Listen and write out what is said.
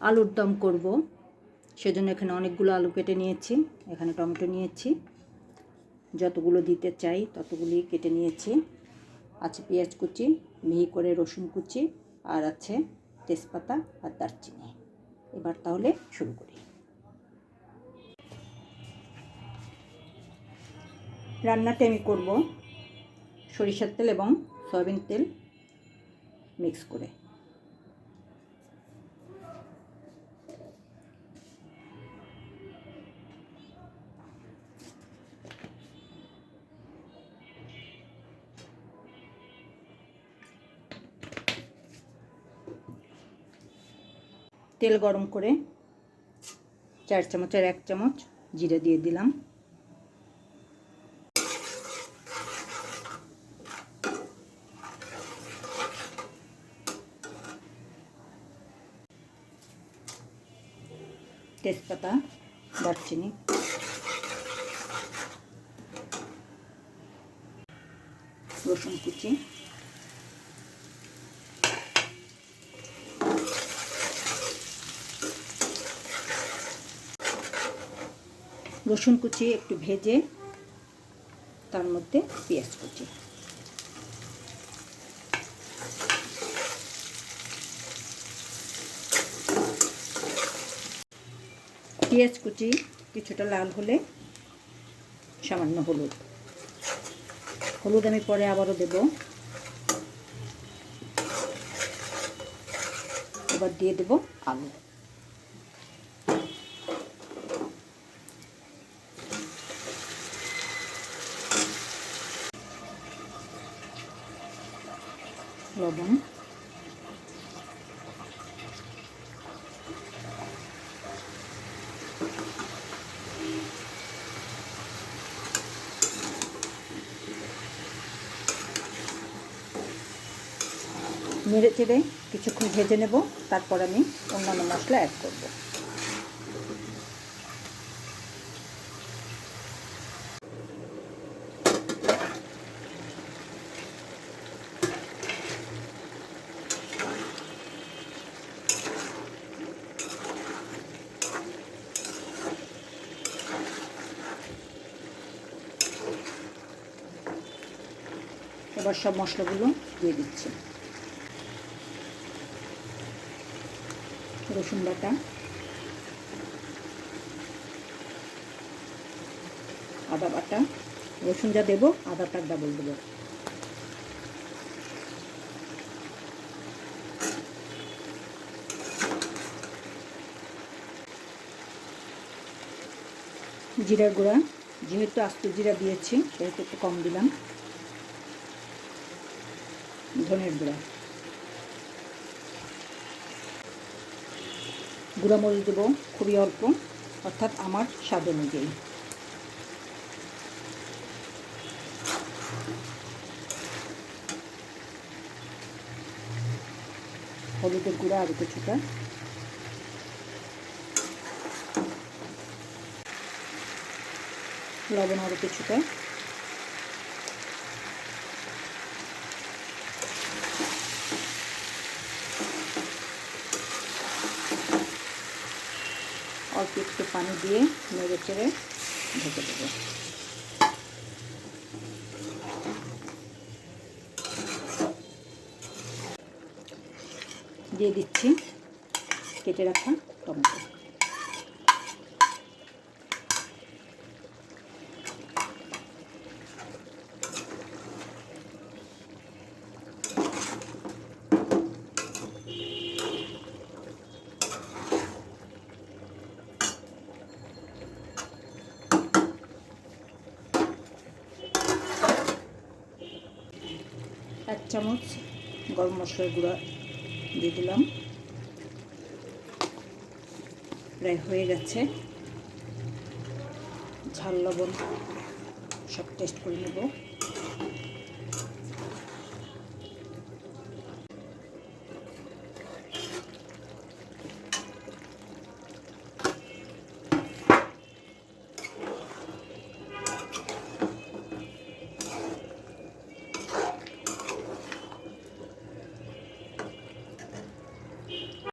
আলুর দম করব। সেজন্য এখানে অনেকগুলো আলু কেটে নিয়েছি। এখানে টমেটো নিয়েছি। যতগুলো দিতে চাই ততগুলি কেটে নিয়েছি। আছে পেঁয়াজ কুচি, মিহি করে রসুন কুচি আর আছে তেজপাতা আর দারচিনি। এবার তাহলে শুরু করি। রান্নাটি আমি করব। সরিষার তেল এবং সয়াবিন তেল মিক্স করে। তেল গরম করে চার চামচের এক চামচ জিরে দিয়ে দিলাম। তেজপাতা দারচিনি। রসুন কুচি। রসুন কুচি একটু ভেজে তার মধ্যে পেঁয়াজ কুচি। পেঁয়াজ কুচি কিছুটা লাল হলে সামান্য হলুদ। হলুদ আমি পরে আবারও দেব। এবার দিয়ে দেব আলু। লবণ নেড়ে চেড়ে কিছুক্ষণ ভেজে নেব তারপর আমি অন্যান্য মশলা অ্যাড করব। এবার সব মশলাগুলো দিয়ে দিচ্ছি। রসুন বাটা। আদা বাটা। রসুন যা দেবো আদাটার ডাবল দেবো। জিরার গুঁড়া, যেহেতু আস্ত জিরা দিয়েছি, সেহেতু একটু কম দিলাম। ধনের গুঁড়া। গুঁড়া মরিচ দেবো খুবই অল্প, অর্থাৎ আমার স্বাদ অনুযায়ী। হলুদের গুঁড়া আরও কিছুটা। লবণ আরও কিছুটা। অল্প একটু পানি দিয়ে নেড়ে চেড়ে ঢেকে দেবো। দিয়ে দিচ্ছি কেটে রাখা টমেটো। চামচ গরম মশলার গুঁড়া দিয়ে দিলাম। প্রায় হয়ে গেছে। ঝাল, লবণ সব টেস্ট করে নেব।